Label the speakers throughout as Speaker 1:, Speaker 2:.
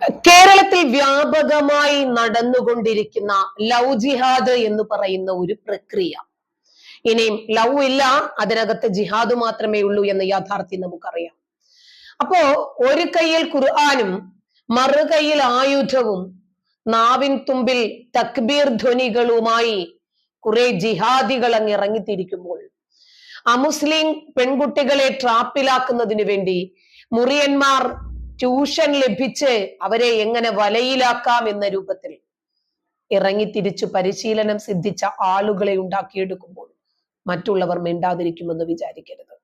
Speaker 1: കേരളത്തിൽ വ്യാപകമായി നടന്നുകൊണ്ടിരിക്കുന്ന ലവ് ജിഹാദ് എന്ന് പറയുന്ന ഒരു പ്രക്രിയ. ഇനിയും ലവ് ഇല്ല അതിനകത്ത് ജിഹാദ് മാത്രമേ ഉള്ളൂ എന്ന യാഥാർത്ഥ്യം നമുക്കറിയാം. അപ്പോ ഒരു കയ്യിൽ ഖുർആാനും കയ്യിൽ ആയുധവും നാവിൻ തുമ്പിൽ തക്ബീർ ധ്വനികളുമായി കുറെ ജിഹാദികൾ അങ്ങ് ഇറങ്ങിത്തിരിക്കുമ്പോൾ അമുസ്ലിം പെൺകുട്ടികളെ ട്രാപ്പിലാക്കുന്നതിന് വേണ്ടി മുറിയന്മാർ ട്യൂഷൻ ലഭിച്ച് അവരെ എങ്ങനെ വലയിലാക്കാം എന്ന രൂപത്തിൽ ഇറങ്ങി തിരിച്ചു പരിശീലനം സിദ്ധിച്ച ആളുകളെ ഉണ്ടാക്കിയെടുക്കുമ്പോൾ മറ്റുള്ളവർ മിണ്ടാതിരിക്കുമെന്ന് വിചാരിക്കരുത്.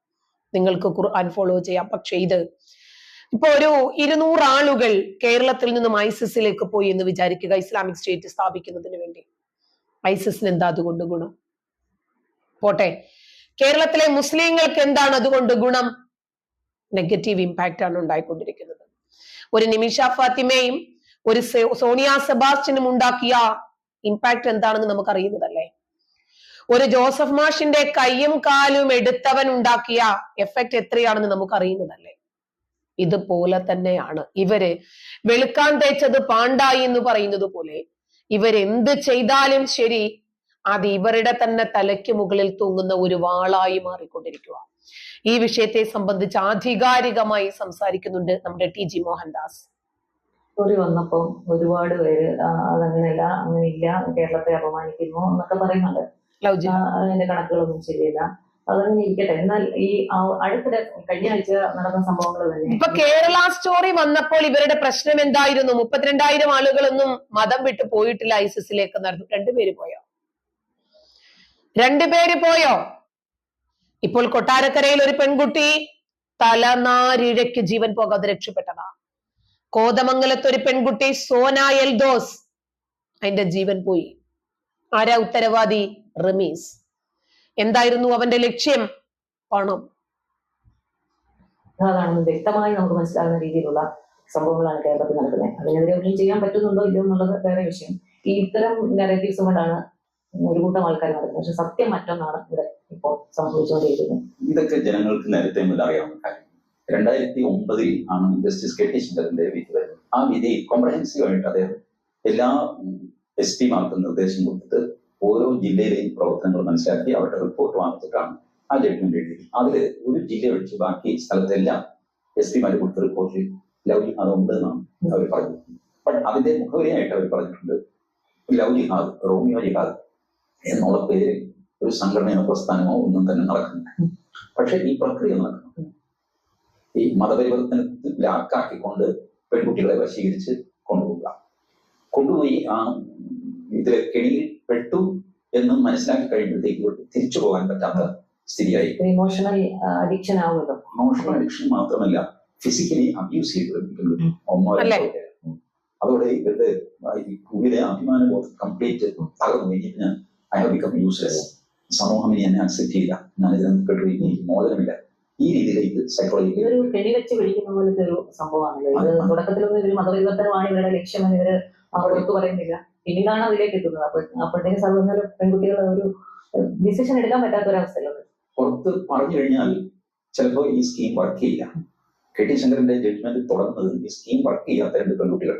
Speaker 1: നിങ്ങൾക്ക് ഖുർആൻ ഫോളോ ചെയ്യാം. പക്ഷെ ഇത് ഇപ്പൊ ഒരു ഇരുന്നൂറ് ആളുകൾ കേരളത്തിൽ നിന്നും ഐസിസിലേക്ക് പോയി എന്ന് വിചാരിക്കുക ഇസ്ലാമിക് സ്റ്റേറ്റ് സ്ഥാപിക്കുന്നതിന് വേണ്ടി. ഐസിസിന് എന്താ അതുകൊണ്ട് ഗുണം? പോട്ടെ. കേരളത്തിലെ മുസ്ലിങ്ങൾക്ക് എന്താണ് അതുകൊണ്ട് ഗുണം? നെഗറ്റീവ് ഇമ്പാക്റ്റ് ആണ് ഉണ്ടായിക്കൊണ്ടിരിക്കുന്നത്. ഒരു നിമിഷ ഫാത്തിമയും ഒരു സോണിയ സെബാസ്റ്റ്യനും ഉണ്ടാക്കിയ ഇമ്പാക്ട് എന്താണെന്ന് നമുക്ക് അറിയുന്നതല്ലേ ഒരു ജോസഫ് മാഷിന്റെ കൈയും കാലും എടുത്തവൻ ഉണ്ടാക്കിയ എഫക്റ്റ് എത്രയാണെന്ന് നമുക്ക് അറിയുന്നതല്ലേ ഇതുപോലെ തന്നെയാണ്. ഇവർ വെളുക്കാൻ തേച്ചത് പാണ്ടായി എന്ന് പറയുന്നത് പോലെ ഇവരെന്ത് ചെയ്താലും ശരി അത് ഇവരുടെ തന്നെ തലയ്ക്ക് മുകളിൽ തൂങ്ങുന്ന ഒരു വാളായി മാറിക്കൊണ്ടിരിക്കുക ഈ വിഷയത്തെ സംബന്ധിച്ച് ആധികാരികമായി സംസാരിക്കുന്നുണ്ട് നമ്മുടെ ടി ജി മോഹൻദാസ്.
Speaker 2: സ്റ്റോറി വന്നപ്പോൾ ഒരുപാട് പേര് അതങ്ങനെയല്ല അങ്ങനെയില്ല കേരളത്തെ അപമാനിക്കുന്നു എന്നൊക്കെ പറയുന്നുണ്ട്. അതിന്റെ കണക്കുകളൊന്നും ശരിയല്ല. അതങ്ങനെ ഇരിക്കട്ടെ. എന്നാൽ ഈ അടുത്തിടെ കഴിഞ്ഞ ആഴ്ച നടന്ന സംഭവങ്ങൾ തന്നെ.
Speaker 1: ഇപ്പൊ കേരള സ്റ്റോറി വന്നപ്പോൾ ഇവരുടെ പ്രശ്നം എന്തായിരുന്നു? മുപ്പത്തിരണ്ടായിരം ആളുകളൊന്നും മതം വിട്ടു പോയിട്ടില്ല ഐസിസിലേക്ക് നടന്നു രണ്ടുപേര് പോയോ? രണ്ടുപേര് പോയോ? ഇപ്പോൾ കൊട്ടാരക്കരയിൽ ഒരു പെൺകുട്ടി തലനാരിഴയ്ക്ക് ജീവൻ പോകാതെ രക്ഷപ്പെട്ടതാ. കോതമംഗലത്ത് ഒരു പെൺകുട്ടി സോന എൽദോസ് അതിന്റെ ജീവൻ പോയി. ആരാ ഉത്തരവാദി? റമീസ്. എന്തായിരുന്നു അവന്റെ ലക്ഷ്യം? പണം.
Speaker 2: വ്യക്തമായി നമുക്ക് മനസ്സിലാകുന്ന രീതിയിലുള്ള സംഭവങ്ങളാണ് കേരളത്തിൽ നടക്കുന്നത്. അതിനെതിരെ ഒന്നും ചെയ്യാൻ പറ്റുന്നുണ്ടോ ഇല്ലയോ എന്നുള്ളത് വേറെ വിഷയം. ഈ ഇത്തരം നെഗറ്റീവ്സ് കൊണ്ടാണ് ഒരു കൂട്ടം ആൾക്കാർ നടക്കുന്നത് പക്ഷെ സത്യം മറ്റൊന്നാണ് ഇവിടെ ഇപ്പോൾ സംഭവിച്ചുകൊണ്ടിരിക്കുന്നത്.
Speaker 3: ഇതൊക്കെ ജനങ്ങൾക്ക് നേരത്തെ മുതൽ അറിയാവുന്ന കാര്യം. രണ്ടായിരത്തി ഒമ്പതിൽ ആണ് ജസ്റ്റിസ് കെ ടി ശങ്കറിന്റെ വിധി വരുന്നത്. ആ വിധി കോംപ്രഹെൻസീവ് ആയിട്ട് അദ്ദേഹം എല്ലാ എസ് പിമാർക്കും നിർദ്ദേശം കൊടുത്തിട്ട് ഓരോ ജില്ലയിലെയും പ്രവർത്തനങ്ങൾ മനസ്സിലാക്കി അവരുടെ റിപ്പോർട്ട് വാങ്ങിച്ചിട്ടാണ് ആ ജഡ്ജ്മെന്റ് എഴുതി അതിൽ ഒരു ജില്ല ഒഴിച്ച് ബാക്കി സ്ഥലത്തെല്ലാം എസ് പിമാർ കൊടുത്ത റിപ്പോർട്ടിൽ ലവ് ഉണ്ട് എന്നാണ് അവർ പറഞ്ഞത് അതിന്റെ മുഖവരിയായിട്ട് അവർ പറഞ്ഞിട്ടുണ്ട്. ലവ് ജിഹാദ് റോമിയോ ജിഹാദ് എന്നുള്ള പേര് ഒരു സംഘടനയോ പ്രസ്ഥാനമോ ഒന്നും തന്നെ നടക്കുന്നില്ല. പക്ഷെ ഈ പ്രക്രിയ നടക്കുന്നു ഈ മതപരിവർത്തനത്തിലാക്കാക്കിക്കൊണ്ട് പെൺകുട്ടികളെ വശീകരിച്ച് കൊണ്ടുപോവുക. കൊണ്ടുപോയി ആ ഇതിലെ കെണിയിൽ പെട്ടു എന്ന് മനസ്സിലാക്കി കഴിയുമ്പോഴത്തേക്ക് തിരിച്ചു പോകാൻ പറ്റാത്ത സ്ഥിതിയായി.
Speaker 2: ഇമോഷണൽ അഡിക്ഷൻ ആവുന്നത്.
Speaker 3: ഇമോഷണൽ അഡിക്ഷൻ മാത്രമല്ല ഫിസിക്കലി അബ്യൂസ് ചെയ്ത്. അതോടെ ഇവരുടെ ഭൂമിയിലെ അഭിമാന ബോധം കംപ്ലീറ്റ് തകർന്നു. കഴിഞ്ഞിട്ട് ഞാൻ ഐ ഹാവ് ബിക്കം യൂസ്ലെസ് സമൂഹം ഇനി എന്നെ അക്സെപ്റ്റ് ചെയ്യില്ല. ഞാൻ ഇതിനകത്ത് കേട്ടു ഇനി മോചനമില്ല. ഈ രീതിയിലേക്ക് സൈക്കോളജി
Speaker 2: ഒരു പിടിക്കുന്ന പോലത്തെ ഒരു സംഭവമാണല്ലോ. ഇത് തുടക്കത്തിലൊന്നും ഇവർ മതപരിവർത്തനമാണ് ഇവരുടെ ലക്ഷ്യമെന്ന് ഇവർ പുറത്തു പറയുന്നില്ല. പിന്നീടാണ് അതിലേക്ക് എത്തുന്നത്. അപ്പോൾ അപ്പോഴത്തേക്ക് സർവ പെൺകുട്ടികളുടെ ഒരു ഡിസിഷൻ എടുക്കാൻ പറ്റാത്ത ഒരവസ്ഥയിലുണ്ട്
Speaker 3: പുറത്ത് പറഞ്ഞു കഴിഞ്ഞാൽ ചിലപ്പോൾ ഈ സ്കീം വർക്ക് ചെയ്യില്ല. കെ. ടി. ശങ്കറിന്റെ ജഡ്ജ്മെന്റ് തുടർന്നത് ഈ സ്കീം വർക്ക് ചെയ്യാത്ത രണ്ട് പെൺകുട്ടികൾ.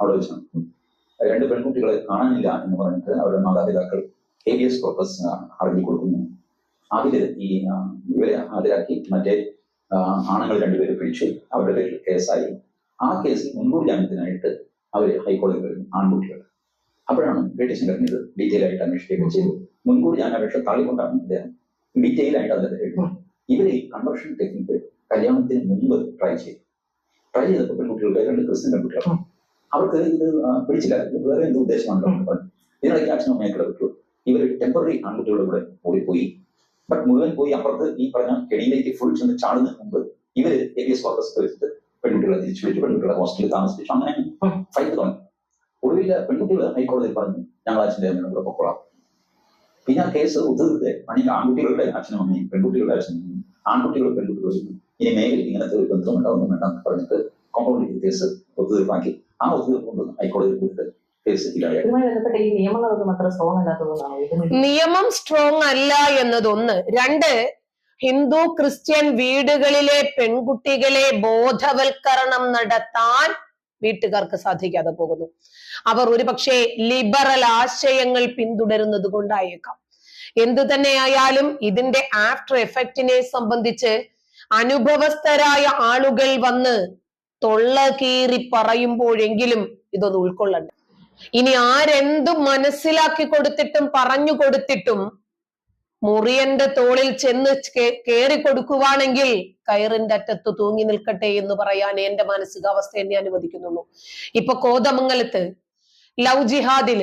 Speaker 3: അവിടെ വെച്ചാണ് രണ്ട് പെൺകുട്ടികളെ കാണാനില്ല എന്ന് പറഞ്ഞിട്ട് അവരുടെ മാതാപിതാക്കൾ ഹേബിയസ് കോർപ്പസ് ഹർജി കൊടുക്കുന്നു. അതിൽ ഈ ഇവരെ ഹാജരാക്കി മറ്റേ ആണുങ്ങൾ രണ്ടുപേരെ പിടിച്ചു. അവരുടെ പേരിൽ കേസായി. ആ കേസിൽ മുൻകൂർ ജാമ്യത്തിനായിട്ട് അവർ ഹൈക്കോടതി വരുന്നു ആൺകുട്ടികൾ അപ്പോഴാണ് ശങ്കരൻ ഇത് ഡീറ്റെയിൽ ആയിട്ട് അന്വേഷിക്കുകയൊക്കെ ചെയ്തു മുൻകൂർ ജാമ്യാപേക്ഷ തള്ളിക്കൊണ്ടാണ് അദ്ദേഹം ഡീറ്റെയിൽ ആയിട്ട് അതിൽ എഴുതുന്നത് ഇവരെ ഈ കൺവേർഷൻ ടെക്നിക്ക് കല്യാണത്തിന് മുമ്പ് ട്രൈ ചെയ്തു. ട്രൈ ചെയ്തപ്പോൾ പെൺകുട്ടികളുടെ രണ്ട് ക്രിസ്ത്യൻ പെൺകുട്ടികൾ അവർക്ക് ഇത് പിടിച്ചില്ല. വേറെ എന്ത് ഉദ്ദേശമാണല്ലോ ഇതിനിടയ്ക്ക് അച്ഛനും അമ്മയെ പറ്റൂ ഇവർ ടെമ്പററി ആൺകുട്ടികളുടെ കൂടെ ഓടിപ്പോയി. ബട്ട് മുഴുവൻ പോയി അപ്പുറത്ത് ഈ പറഞ്ഞ കെടിയിലേക്ക് ഫുൾ ചെന്ന് ചാടുന്നതിന് മുമ്പ് ഇവർ ഏരിയസ് കോർപ്പസ് വെച്ചിട്ട് പെൺകുട്ടികളെ തിരിച്ചു വിളിച്ചു പെൺകുട്ടികളെ ഹോസ്റ്റലിൽ താമസിപ്പിച്ചു. അങ്ങനെ ഫൈറ്റ് തുടങ്ങി. ഒടുവിൽ പെൺകുട്ടികൾ ഹൈക്കോടതിയിൽ പറഞ്ഞു ഞങ്ങൾ അച്ഛന്റെ അമ്മയുടെ കൂടെ പൊക്കോളാം. പിന്നെ ആ കേസ് ഒത്തുതീർത്തെ പണി ആൺകുട്ടികളുടെ അച്ഛനും അമ്മയും പെൺകുട്ടികളുടെ അച്ഛനും അമ്മയും ആൺകുട്ടികളും പെൺകുട്ടികളും ഇനി മേഖലയിൽ ഇങ്ങനത്തെ ഒരു ബന്ധമുണ്ടാവുന്നു വേണ്ടെന്ന് പറഞ്ഞിട്ട് കോമ്പൗണ്ട് ചെയ്ത് കേസ് ഒത്തുതീർപ്പാക്കി ആ ഒത്തുതീർപ്പ് കൊണ്ട് ഹൈക്കോടതിയിൽ പോയിട്ട്
Speaker 1: നിയമം സ്ട്രോങ് അല്ല എന്നതൊന്ന്. രണ്ട് ഹിന്ദു ക്രിസ്ത്യൻ വീടുകളിലെ പെൺകുട്ടികളെ ബോധവൽക്കരണം നടത്താൻ വീട്ടുകാർക്ക് സാധിക്കാതെ പോകുന്നു. അവർ ഒരുപക്ഷെ ലിബറൽ ആശയങ്ങൾ പിന്തുടരുന്നത് കൊണ്ടായേക്കാം. എന്തു തന്നെയായാലും ഇതിന്റെ ആഫ്റ്റർ എഫക്റ്റിനെ സംബന്ധിച്ച് അനുഭവസ്ഥരായ ആളുകൾ വന്ന് തൊള്ള കീറി പറയുമ്പോഴെങ്കിലും ഇതൊന്ന് ഉൾക്കൊള്ളണ്ട. ഇനി ആരെന്തു മനസ്സിലാക്കി കൊടുത്തിട്ടും പറഞ്ഞു കൊടുത്തിട്ടും മുറിയന്റെ തോളിൽ ചെന്ന് കയറി കൊടുക്കുവാണെങ്കിൽ കയറിന്റെ അറ്റത്ത് തൂങ്ങി നിൽക്കട്ടെ എന്ന് പറയാൻ എന്റെ മാനസികാവസ്ഥ എന്നെ അനുവദിക്കുന്നുള്ളൂ. ഇപ്പൊ കോതമംഗലത്ത് ലവ് ജിഹാദിൽ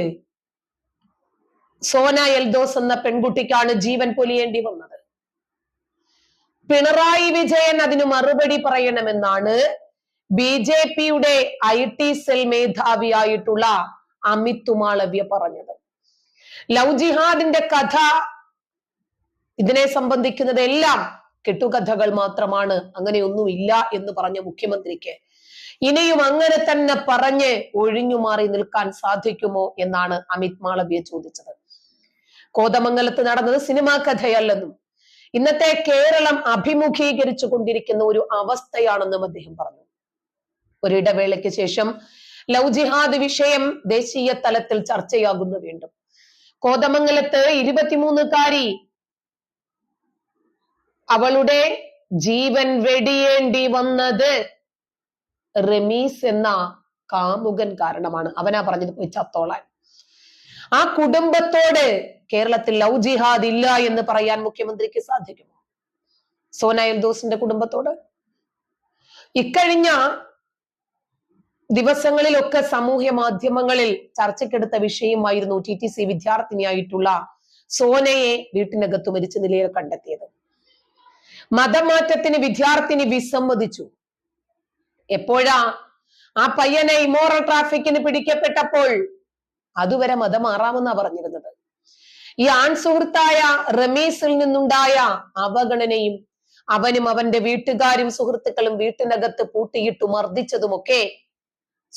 Speaker 1: സോന എൽദോസ് എന്ന പെൺകുട്ടിക്കാണ് ജീവൻ പൊലിയേണ്ടി വന്നത്. പിണറായി വിജയൻ അതിന് മറുപടി പറയണമെന്നാണ് ബി ജെ പിയുടെ ഐ ടി സെൽ മേധാവിയായിട്ടുള്ള അമിത് തുമാളവ്യ പറഞ്ഞത്. ലവ് ജിഹാദിന്റെ കഥ ഇതിനെ സംബന്ധിക്കുന്നതെല്ലാം കെട്ടുകഥകൾ മാത്രമാണ്. അങ്ങനെയൊന്നുമില്ല എന്ന് പറഞ്ഞ മുഖ്യമന്ത്രിക്ക് ഇനിയും അങ്ങനെ തന്നെ പറഞ്ഞ് ഒഴിഞ്ഞു മാറി നിൽക്കാൻ സാധിക്കുമോ എന്നാണ് അമിത് മാളവ്യ ചോദിച്ചത്. കോതമംഗലത്ത് നടന്നത് സിനിമാ കഥയല്ലെന്നും ഇന്നത്തെ കേരളം അഭിമുഖീകരിച്ചു കൊണ്ടിരിക്കുന്ന ഒരു അവസ്ഥയാണെന്നും അദ്ദേഹം പറഞ്ഞു. ഒരിടവേളയ്ക്ക് ശേഷം ലവ് ജിഹാദ് വിഷയം ദേശീയ തലത്തിൽ ചർച്ചയാകുന്നു വീണ്ടും. കോതമംഗലത്ത് ഇരുപത്തിമൂന്നുകാരി അവളുടെ ജീവൻ വെടിയേണ്ടി വന്നത് റമീസ് എന്ന കാമുകൻ കാരണമാണ്. അവനാ പറഞ്ഞത് പോയി ചത്തോളാൻ. ആ കുടുംബത്തോട് കേരളത്തിൽ ലവ് ജിഹാദ് ഇല്ല എന്ന് പറയാൻ മുഖ്യമന്ത്രിക്ക് സാധിക്കുമോ? സോന ദോസിന്റെ കുടുംബത്തോട്? ഇക്കഴിഞ്ഞ ദിവസങ്ങളിലൊക്കെ സാമൂഹ്യ മാധ്യമങ്ങളിൽ ചർച്ചയ്ക്കെടുത്ത വിഷയമായിരുന്നു ടി ടി സി വിദ്യാർത്ഥിനിയായിട്ടുള്ള സോനയെ വീട്ടിനകത്ത് മരിച്ച നിലയിൽ കണ്ടെത്തിയത്. മതമാറ്റത്തിന് വിദ്യാർത്ഥിനി വിസമ്മതിച്ചു. എപ്പോഴാ? ആ പയ്യനെ ഇമോറൽ ട്രാഫിക്കിന് പിടിക്കപ്പെട്ടപ്പോൾ അതുവരെ മതം മാറാമെന്നാ പറഞ്ഞിരുന്നത്. ഈ ആൺ സുഹൃത്തായ റമീസിൽ നിന്നുണ്ടായ അവഗണനയും അവനും അവന്റെ വീട്ടുകാരും സുഹൃത്തുക്കളും വീട്ടിനകത്ത് പൂട്ടിയിട്ടു മർദ്ദിച്ചതുമൊക്കെ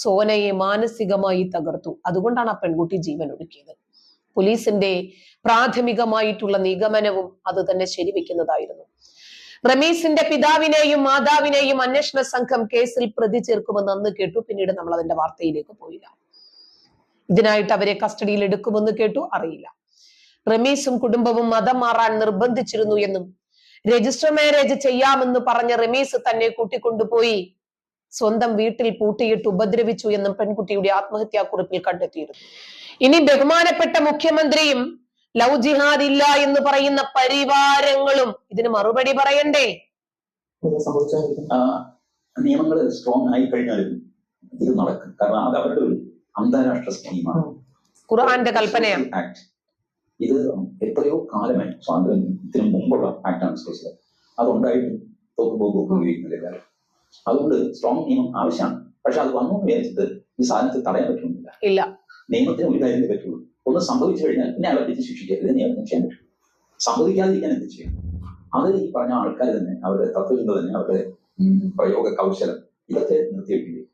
Speaker 1: സോനയെ മാനസികമായി തകർത്തു. അതുകൊണ്ടാണ് ആ പെൺകുട്ടി ജീവൻ ഒടുക്കിയത്. പോലീസിന്റെ പ്രാഥമികമായിട്ടുള്ള നിഗമനവും അത് തന്നെ ശരിവെക്കുന്നതായിരുന്നു. റമീസിന്റെ പിതാവിനെയും മാതാവിനെയും അന്വേഷണ സംഘം കേസിൽ പ്രതി ചേർക്കുമെന്ന് അന്ന് കേട്ടു. പിന്നീട് നമ്മൾ അതിന്റെ വാർത്തയിലേക്ക് പോയില്ല. ഇതിനായിട്ട് അവരെ കസ്റ്റഡിയിൽ എടുക്കുമെന്ന് കേട്ടു. അറിയില്ല. റമീസും കുടുംബവും മതം മാറാൻ നിർബന്ധിച്ചിരുന്നു എന്നും രജിസ്റ്റർ മാരേജ് ചെയ്യാമെന്ന് പറഞ്ഞ റമീസ് തന്നെ കൂട്ടിക്കൊണ്ടുപോയി. സ്വന്തം വീട്ടിൽ പൂട്ടിയിട്ട് ഉപദ്രവിച്ചു എന്നും പെൺകുട്ടിയുടെ ആത്മഹത്യാക്കുറിപ്പിൽ കണ്ടെത്തിയിരുന്നു. ഇനി ബഹുമാനപ്പെട്ട മുഖ്യമന്ത്രിയും ലവ് ജിഹാദ് ഇല്ല എന്ന് പറയുന്ന പരിവാരങ്ങളും ഇതിന് മറുപടി പറയണ്ടേ?
Speaker 3: നിയമങ്ങൾ സ്ട്രോങ് ആയി കഴിഞ്ഞാലും ഇത് നടക്കും. കാരണം അത് അവരുടെ ഒരു അന്താരാഷ്ട്ര സ്കീമാണ്.
Speaker 1: ഖുർആന്റെ കൽപ്പനയാണ്
Speaker 3: ആക്ട് ഇത് എത്രയോ കാലമായി സ്വാതന്ത്ര്യത്തിന് മുമ്പുള്ള ആക്ടാണ് സ്പെഷ്യൽ അതുണ്ടായിട്ടും തോക്കുമ്പോൾ തോക്കുപോയിരിക്കുന്നില്ല കാര്യം അതുകൊണ്ട് സ്ട്രോങ് നിയമം ആവശ്യമാണ്. പക്ഷെ അത് വന്നു എന്ന് വിചാരിച്ചിട്ട് ഈ സാധനത്തെ തടയാൻ പറ്റുന്നില്ല.
Speaker 1: ഇല്ല.
Speaker 3: നിയമത്തിന് ഒരു കാര്യം പറ്റുള്ളൂ. ഒന്ന് സംഭവിച്ചു കഴിഞ്ഞാൽ പിന്നെ അയാളെ പിടിച്ച് ശിക്ഷിക്കുക. ഇത് നിയമത്തിന് ചെയ്യാൻ പറ്റും സംഭവിക്കാതിരിക്കാൻ എന്ത് ചെയ്യും? അത് ഈ പറഞ്ഞ ആൾക്കാർ തന്നെ അവരുടെ തത്വചിന്ത തന്നെ അവരുടെ പ്രയോഗ കൗശലം ഇതൊക്കെ നിർത്തിവെക്കുകയും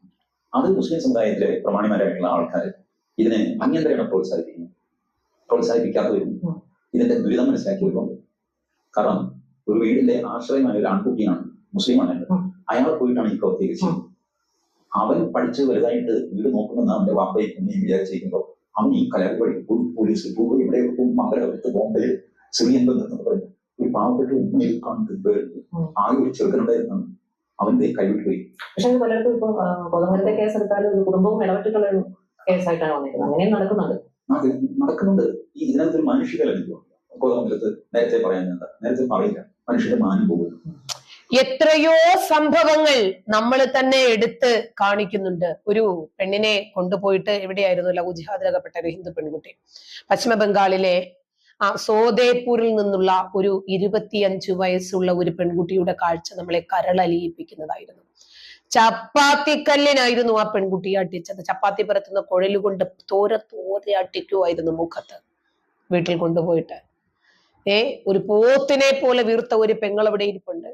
Speaker 3: അത് മുസ്ലിം സമുദായത്തിലെ പ്രമാണിമാരായിട്ടുള്ള ആൾക്കാർ ഇതിനെ അന്യന്തരമാണ് പ്രോത്സാഹിപ്പിക്കുന്നത് പ്രോത്സാഹിപ്പിക്കാത്തവരും. ഇതിന്റെ ദുരിതം മനസ്സിലാക്കി വരുന്നുണ്ട് കാരണം ഒരു വീടിന്റെ ആശ്രയമായ ഒരു ആൺകുട്ടിയാണ് മുസ്ലിമാണ്. അയാൾ പോയിട്ടാണ് ഈ പ്രവർത്തിക്കുക ചെയ്യുന്നത് അവൻ പഠിച്ച് വലുതായിട്ട് വീട് നോക്കുമെന്ന് അവന്റെ വാപ്പയും ഉമ്മയും വിചാരിച്ചിരിക്കുമ്പോൾ അവൻ ഈ കലാപടി പോലീസ് പോകും ഇവിടെ പോകും മംഗലപുരത്ത് ബോംബെയിൽ സിറിയൻ ബന്ധത്തെന്ന് പറഞ്ഞു ഒരു പാവപ്പെട്ട ഉമ്മയിൽ കാണുന്നത്. ആകെ ഒരു ചെറുക്കനുണ്ടായിരുന്നു. അവന്റെ കൈവിട്ട് പോയി.
Speaker 2: പക്ഷെ പലർക്കും ഇപ്പൊ പൊതുമരത്തെ കേസ് ഒരു കുടുംബവും ഇടപെട്ടിട്ടുള്ള ഒരു കേസായിട്ടാണ് വന്നിരിക്കുന്നത്. അങ്ങനെയും നടക്കുന്നുണ്ട്.
Speaker 3: ഈ ഇതിനകത്തൊരു മാനുഷിക ലഭിക്കും കോതമംഗലത്ത് നേരത്തെ പറയാൻ നേരത്തെ പറയില്ല. മനുഷ്യന്റെ മാനം പോകുന്നു
Speaker 1: എത്രയോ സംഭവങ്ങൾ നമ്മൾ തന്നെ എടുത്ത് കാണിക്കുന്നുണ്ട്. ഒരു പെണ്ണിനെ കൊണ്ടുപോയിട്ട് എവിടെയായിരുന്നു ലഘു ജിഹാദിലകപ്പെട്ട ഒരു ഹിന്ദു പെൺകുട്ടി. പശ്ചിമ ബംഗാളിലെ ആ സോദേപൂരിൽ നിന്നുള്ള ഒരു ഇരുപത്തിയഞ്ചു വയസ്സുള്ള ഒരു പെൺകുട്ടിയുടെ കാഴ്ച നമ്മളെ കരളലിയിപ്പിക്കുന്നതായിരുന്നു. ചപ്പാത്തിക്കല്ലിനായിരുന്നു ആ പെൺകുട്ടിയെ അട്ടിച്ചത്. ചപ്പാത്തി പരത്തുന്ന കുഴലുകൊണ്ട് തോര തോര അട്ടിക്കുമായിരുന്നു മുഖത്ത് വീട്ടിൽ കൊണ്ടുപോയിട്ട്. ഏ ഒരു പോത്തിനെ പോലെ വീർത്ത ഒരു പെങ്ങൾ അവിടെ ഇരിപ്പുണ്ട്.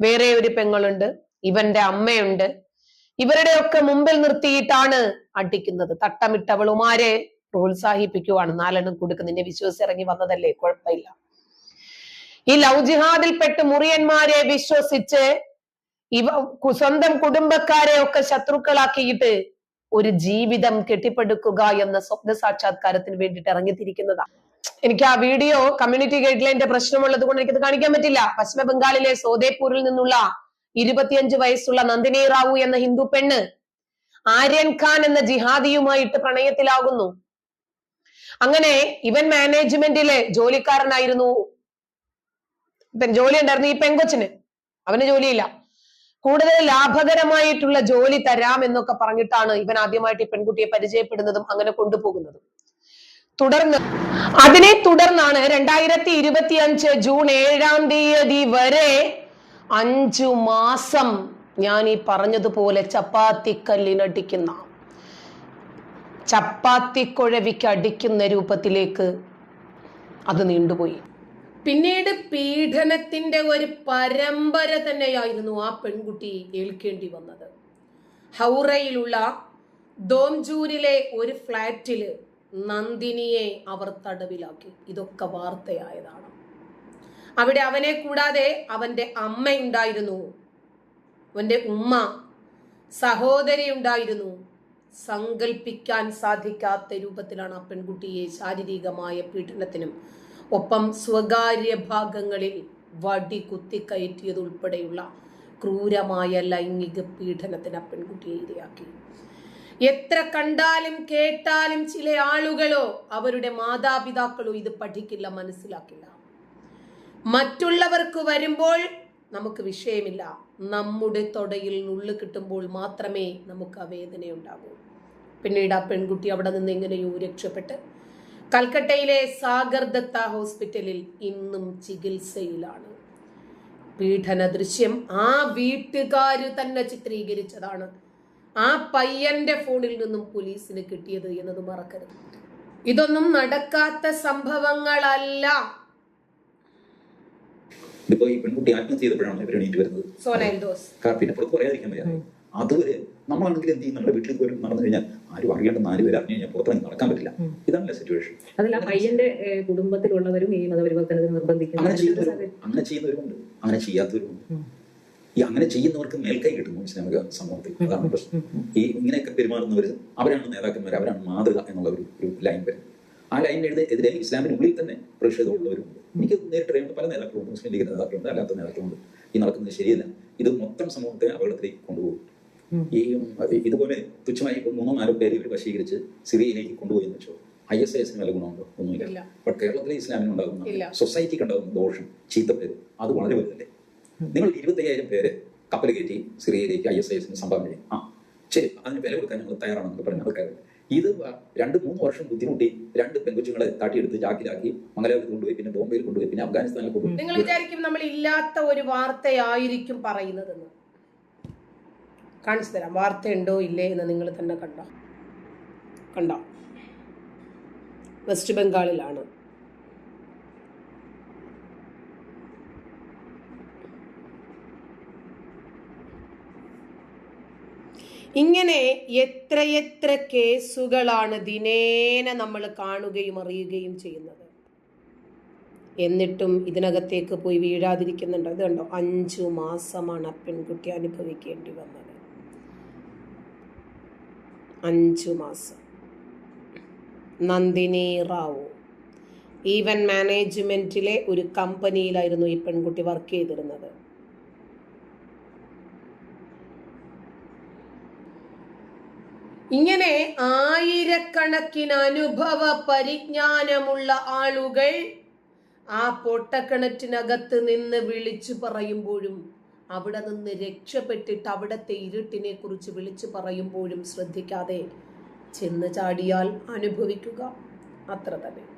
Speaker 1: വേറെ ഒരു പെങ്ങളുണ്ട് ഇവന്റെ അമ്മയുണ്ട്. ഇവരുടെയൊക്കെ മുമ്പിൽ നിർത്തിയിട്ടാണ് അടിക്കുന്നത്. തട്ടമിട്ടവളുമാരെ പ്രോത്സാഹിപ്പിക്കുവാണ് നാലെണ്ണം കൊടുക്കും. നിന്നെ വിശ്വസിച്ച് ഇറങ്ങി വന്നതല്ലേ? കുഴപ്പമില്ല. ഈ ലവ് ജിഹാദിൽപ്പെട്ട് മുറിയന്മാരെ വിശ്വസിച്ച് ഇവ സ്വന്തം കുടുംബക്കാരെ ഒക്കെ ശത്രുക്കളാക്കിയിട്ട് ഒരു ജീവിതം കെട്ടിപ്പടുക്കുക എന്ന സ്വപ്ന സാക്ഷാത്കാരത്തിന് വേണ്ടിയിട്ട് ഇറങ്ങിത്തിരിക്കുന്നതാ. എനിക്ക് ആ വീഡിയോ കമ്മ്യൂണിറ്റി ഗൈഡ് ലൈന്റെ പ്രശ്നമുള്ളത് കൊണ്ട് എനിക്കത് കാണിക്കാൻ പറ്റില്ല. പശ്ചിമ ബംഗാളിലെ സോദേപൂരിൽ നിന്നുള്ള ഇരുപത്തിയഞ്ച് വയസ്സുള്ള നന്ദിനി റാവു എന്ന ഹിന്ദു പെണ്ണ് ആര്യൻ ഖാൻ എന്ന ജിഹാദിയുമായിട്ട് പ്രണയത്തിലാകുന്നു. അങ്ങനെ ഇവൻ മാനേജ്മെന്റിലെ ജോലിക്കാരനായിരുന്നു. ജോലി ഉണ്ടായിരുന്നു ഈ പെങ്കൊച്ചിന്. അവന് ജോലിയില്ല. കൂടുതൽ ലാഭകരമായിട്ടുള്ള ജോലി തരാം എന്നൊക്കെ പറഞ്ഞിട്ടാണ് ഇവൻ ആദ്യമായിട്ട് ഈ പെൺകുട്ടിയെ പരിചയപ്പെടുന്നതും അങ്ങനെ കൊണ്ടുപോകുന്നതും. തുടർന്ന് അതിനെ തുടർന്നാണ് രണ്ടായിരത്തി ഇരുപത്തി അഞ്ച് ജൂൺ ഏഴാം തീയതി വരെ അഞ്ചു മാസം ഞാൻ ഈ പറഞ്ഞതുപോലെ ചപ്പാത്തിക്കല്ലിനടിക്കുന്ന ചപ്പാത്തിക്കുഴവിക്ക് അടിക്കുന്ന രൂപത്തിലേക്ക് അത് നീണ്ടുപോയി. പിന്നീട് പീഡനത്തിന്റെ ഒരു പരമ്പര തന്നെയായിരുന്നു ആ പെൺകുട്ടി ഏൽക്കേണ്ടി വന്നത്. ഹൗറയിലുള്ള ദോംജൂരിലെ ഒരു ഫ്ലാറ്റിൽ നന്ദിനിയെ അവർ തടവിലാക്കി. ഇതൊക്കെ വാർത്തയായതാണ്. അവിടെ അവനെ കൂടാതെ അവന്റെ അമ്മ ഉണ്ടായിരുന്നു അവന്റെ ഉമ്മ സഹോദരി ഉണ്ടായിരുന്നു സങ്കല്പിക്കാൻ സാധിക്കാത്ത രൂപത്തിലാണ് ആ പെൺകുട്ടിയെ ശാരീരികമായ പീഡനത്തിനും ഒപ്പം സ്വകാര്യ ഭാഗങ്ങളിൽ വടി കുത്തിക്കയറ്റിയതുൾപ്പെടെയുള്ള ക്രൂരമായ ലൈംഗിക പീഡനത്തിന് ആ പെൺകുട്ടിയെ ഇരയാക്കി. എത്ര കണ്ടാലും കേട്ടാലും ചില ആളുകളോ അവരുടെ മാതാപിതാക്കളോ ഇത് പഠിക്കില്ല മനസ്സിലാക്കില്ല. മറ്റുള്ളവർക്ക് വരുമ്പോൾ നമുക്ക് വിഷയമില്ല. നമ്മുടെ തൊടയിൽ നുള്ളു കിട്ടുമ്പോൾ മാത്രമേ നമുക്ക് ആ വേദനയുണ്ടാകൂ. പിന്നീട് ആ പെൺകുട്ടി അവിടെ നിന്ന് എങ്ങനെയോ രക്ഷപ്പെട്ട് കൽക്കട്ടയിലെ സാഗർ ദത്ത ഹോസ്പിറ്റലിൽ ഇന്നും ചികിത്സയിലാണ്. പീഡന ദൃശ്യം ആ വീട്ടുകാർ തന്നെ ചിത്രീകരിച്ചതാണ്. ആ പയ്യന്റെ ഫോണിൽ നിന്നും പോലീസിന് കിട്ടിയത് എന്നത് മറക്കരുത്. ഇതൊന്നും നടക്കാത്ത സംഭവങ്ങളല്ല.
Speaker 3: ഇതിപ്പോ ഈ പെൺകുട്ടി ആത്മഹത്യ ചെയ്തപ്പോഴാണ് ഇവർ എണീറ്റ് വരുന്നത്.
Speaker 1: സോനൽ ദോസ്
Speaker 3: പിന്നെ പുറത്ത് പറയാതിരിക്കാൻ വയ്യ. അതുവരെ നമ്മളാണെങ്കിൽ എന്ത് ചെയ്യും? നമ്മുടെ വീട്ടിലേക്ക് വരും നടന്നു കഴിഞ്ഞാൽ ആരും അറിയേണ്ട നാല് പേര് അറിഞ്ഞു കഴിഞ്ഞാൽ പുറത്തിറങ്ങി നടക്കാൻ പറ്റില്ല. ഇതാണല്ലേ സിറ്റുവേഷൻ
Speaker 2: അതിൽ പയ്യന്റെ കുടുംബത്തിലുള്ളവരും ഈ മതപരിവർത്തനത്തിന് നിർബന്ധിക്കുന്നു
Speaker 3: അങ്ങനെ ചെയ്യുന്നവരും അങ്ങനെ ചെയ്യുന്നവരുമുണ്ട് അങ്ങനെ ചെയ്യാത്തവരുമുണ്ട് ഈ അങ്ങനെ ചെയ്യുന്നവർക്ക് മേൽക്കൈ കിട്ടുന്നു ഇസ്ലാമിക സമൂഹത്തിൽ അതാണ് പ്രശ്നം. ഈ ഇങ്ങനെയൊക്കെ പെരുമാറുന്നവർ അവരാണ് നേതാക്കന്മാർ അവരാണ് മാതൃക എന്നുള്ള ഒരു ഒരു ലൈൻ വരും. ആ ലൈനിനെതിരെ എതിരെ ഇസ്ലാമിന് ഉള്ളിൽ തന്നെ പ്രതിഷേധമുള്ളവരുണ്ട് എനിക്ക് നേരിട്ട് പല നേതാക്കളുണ്ട്. മുസ്ലിം ലീഗ് നേതാക്കളുണ്ട് അല്ലാത്ത നേതാക്കളുണ്ട്. ഈ നടക്കുന്നത് ശരിയല്ല. ഇത് മൊത്തം സമൂഹത്തെ അപകടത്തിലേക്ക് കൊണ്ടുപോകും. ഈ ഇതുപോലെ തുച്ഛമായി മൂന്നോ നാലോ പേര് ഇവർ വശീകരിച്ച് സിറിയയിലേക്ക് കൊണ്ടുപോയി എന്ന് വെച്ചോ? ഐ എസ് ഐ എസിന് വല്ല ഗുണമുണ്ടോ? ഒന്നുമില്ല. ബട്ട് കേരളത്തിലെ ഇസ്ലാമിന്. ഉണ്ടാകുന്ന സൊസൈറ്റിക്ക് ഉണ്ടാകുന്ന ദോഷം ചീത്തപ്പേര് അത് വളരെ വലുതല്ലേ? നിങ്ങൾ ഇരുപത്തയ്യായിരം പേര് കപ്പൽ കയറ്റി സിറിയയിലേക്ക് ഐ എസ് ഐ എസിന് സംഭാവന ചെയ്യും ആ ശരി അതിന് വില കൊടുക്കാൻ ഞങ്ങൾ തയ്യാറാണെന്ന് പറഞ്ഞ ആൾക്കാരുണ്ട്. ഇത് രണ്ട് മൂന്ന് വർഷം ബുദ്ധിമുട്ടി രണ്ട് പെൺകുച്ചുങ്ങളെ തട്ടിയെടുത്ത് ചാക്കിലാക്കി മംഗലാപുരത്ത് കൊണ്ടുപോയി പിന്നെ ബോംബെയിൽ കൊണ്ടുപോയി പിന്നെ അഫ്ഗാനിസ്ഥാനിൽ
Speaker 1: നിങ്ങൾ
Speaker 3: കൊണ്ടുപോയി
Speaker 1: വിചാരിക്കും നമ്മൾ ഇല്ലാത്ത ഒരു വാർത്തയായിരിക്കും പറയുന്നതെന്ന്. കാണിച്ചു തരാം വാർത്തയുണ്ടോ ഇല്ലേ എന്ന് നിങ്ങൾ തന്നെ കണ്ടോ? കണ്ടോ? വെസ്റ്റ് ബംഗാളിലാണ്. ഇങ്ങനെ എത്രയെത്ര കേസുകളാണ് ദിനേന നമ്മൾ കാണുകയും അറിയുകയും ചെയ്യുന്നത്. എന്നിട്ടും ഇതിനകത്തേക്ക് പോയി വീഴാതിരിക്കുന്നുണ്ട്. ഇത് കണ്ടോ? അഞ്ചു മാസമാണ് ആ പെൺകുട്ടി അനുഭവിക്കേണ്ടി വന്നത്. അഞ്ചു മാസം. നന്ദിനി റാവു. ഈവൻ മാനേജ്മെന്റിലെ ഒരു കമ്പനിയിലായിരുന്നു ഈ പെൺകുട്ടി വർക്ക് ചെയ്തിരുന്നത്. ഇങ്ങനെ ആയിരക്കണക്കിന് അനുഭവ പരിജ്ഞാനമുള്ള ആളുകൾ ആ പൊട്ടക്കിണറ്റിനകത്ത് നിന്ന് വിളിച്ചു പറയുമ്പോഴും അവിടെ നിന്ന് രക്ഷപ്പെട്ടിട്ട് അവിടത്തെ ഇരുട്ടിനെ കുറിച്ച് വിളിച്ചു പറയുമ്പോഴും ശ്രദ്ധിക്കാതെ ചെന്ന് ചാടിയാൽ അനുഭവിക്കുക. അത്ര തന്നെ.